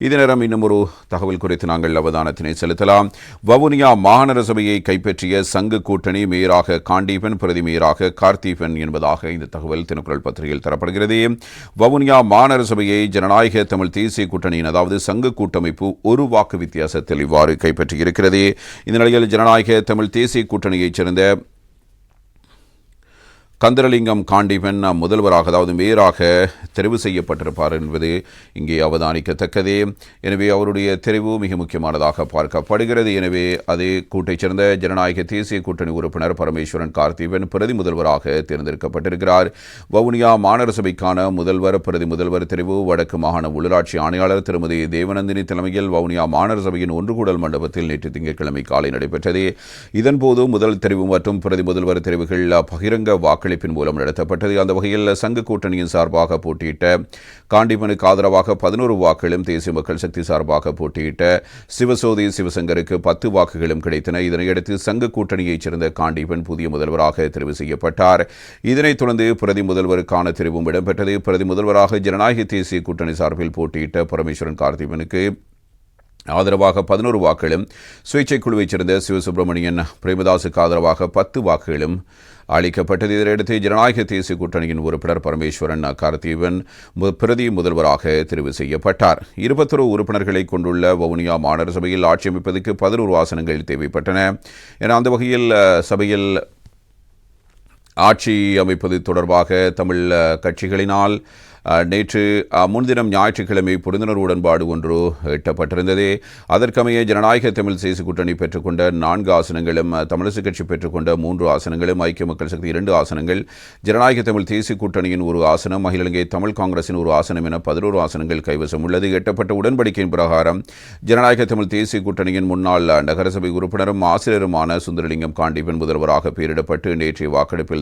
இது நேரம் இன்னும் ஒரு தகவல் குறித்து நாங்கள் அவதானத்தினை செலுத்தலாம். வவுனியா மாநகர சபையை கைப்பற்றிய சங்கு கூட்டணி மேயராக காண்டீபன் பிரதி மேயராக கார்த்தீபன் என்பதாக இந்த தகவல் தினக்குரல் பத்திரிகையில் தரப்படுகிறது. வவுனியா மாநகர சபையை ஜனநாயக தமிழ் தேசிய கூட்டணியின் அதாவது சங்கு கூட்டமைப்பு ஒரு வாக்கு வித்தியாசத்தில் இவ்வாறு கைப்பற்றியிருக்கிறது. இந்த நிலையில் ஜனநாயக தமிழ் தேசிய கூட்டணியைச் சேர்ந்த கந்தரலிங்கம் காண்டிபன் முதல்வராக அதாவது மேயராக தெரிவு செய்யப்பட்டிருப்பார் என்பது இங்கே அவதானிக்கத்தக்கதே. எனவே அவருடைய தெரிவு மிக முக்கியமானதாக பார்க்கப்படுகிறது. எனவே அதே கூட்டைச் சேர்ந்த ஜனநாயக தேசிய கூட்டணி உறுப்பினர் பரமேஸ்வரன் கார்த்திவன் பிரதி முதல்வராக தேர்ந்தெடுக்கப்பட்டிருக்கிறார். வவுனியா மாநகர சபைக்கான முதல்வர் பிரதி முதல்வர் தெரிவு வடக்கு மாகாண உள்ளாட்சி ஆணையாளர் திருமதி தேவநந்தினி தலைமையில் வவுனியா மாநகர சபையின் ஒன்றுகூடல் மண்டபத்தில் நேற்று திங்கட்கிழமை காலை நடைபெற்றது. இதன்போது முதல் தெரிவு மற்றும் பிரதி முதல்வர் தெரிவுகள் பகிரங்க வாக்கு வாக்களிப்பின் மூலம் நடத்தப்பட்டது. அந்த வகையில் சங்க கூட்டணியின் சார்பாக போட்டியிட்ட காண்டிமனுக்கு ஆதரவாக பதினோரு வாக்குகளும் தேசிய மக்கள் சக்தி சார்பாக போட்டியிட்ட சிவசோதி சிவசங்கருக்கு பத்து வாக்குகளும் கிடைத்தன. இதனையடுத்து சங்க கூட்டணியைச் சேர்ந்த காண்டிபன் புதிய முதல்வராக தெரிவு செய்யப்பட்டார். இதனைத் தொடர்ந்து பிரதி முதல்வருக்கான தெரிவும் இடம்பெற்றது. பிரதி முதல்வராக ஜனநாயக தேசிய கூட்டணி சார்பில் போட்டியிட்ட பரமேஸ்வரன் கார்த்திபனுக்கு ஆதரவாக பதினோரு வாக்குகளும் சுயேட்சை குழுவைச் சேர்ந்த சிவசுப்பிரமணியன் பிரேமதாசுக்கு ஆதரவாக பத்து வாக்குகளும் அளிக்கப்பட்டது. இதனையடுத்து ஜனநாயக தேசிய கூட்டணியின் உறுப்பினர் பரமேஸ்வரன் கார்த்தீவன் பிரதி முதல்வராக தெரிவு செய்யப்பட்டார். இருபத்தொரு உறுப்பினர்களை கொண்டுள்ள வவுனியா மாநகர சபையில் ஆட்சி அமைப்பதற்கு பதினோரு ஆசனங்கள் தேவைப்பட்டன. என அந்த வகையில் சபையில் ஆட்சி அமைப்பது தொடர்பாக தமிழ் கட்சிகளினால் நேற்று முன்தினம் ஞாயிற்றுக்கிழமை புரிந்துணர்வு உடன்பாடு ஒன்று எட்டப்பட்டிருந்தது. அதற்கமைய ஜனநாயக தமிழ் தேசிய கூட்டணி பெற்றுக்கொண்ட நான்கு ஆசனங்களும் தமிழிசை கட்சி பெற்றுக்கொண்ட மூன்று ஆசனங்களும் ஐக்கிய மக்கள் சக்தி இரண்டு ஆசனங்கள் ஜனநாயக தமிழ் தேசிய கூட்டணியின் ஒரு ஆசனம் அகில இலங்கை தமிழ் காங்கிரசின் ஒரு ஆசனம் என பதினோரு ஆசனங்கள் கைவசம் உள்ளது. எட்டப்பட்ட உடன்படிக்கையின் பிரகாரம் ஜனநாயக தமிழ் தேசிய கூட்டணியின் முன்னாள் நகரசபை உறுப்பினரும் ஆசிரியருமான சுந்தரலிங்கம் காண்டிபன் முதல்வராக பெயரிடப்பட்டு நேற்றைய வாக்கெடுப்பில்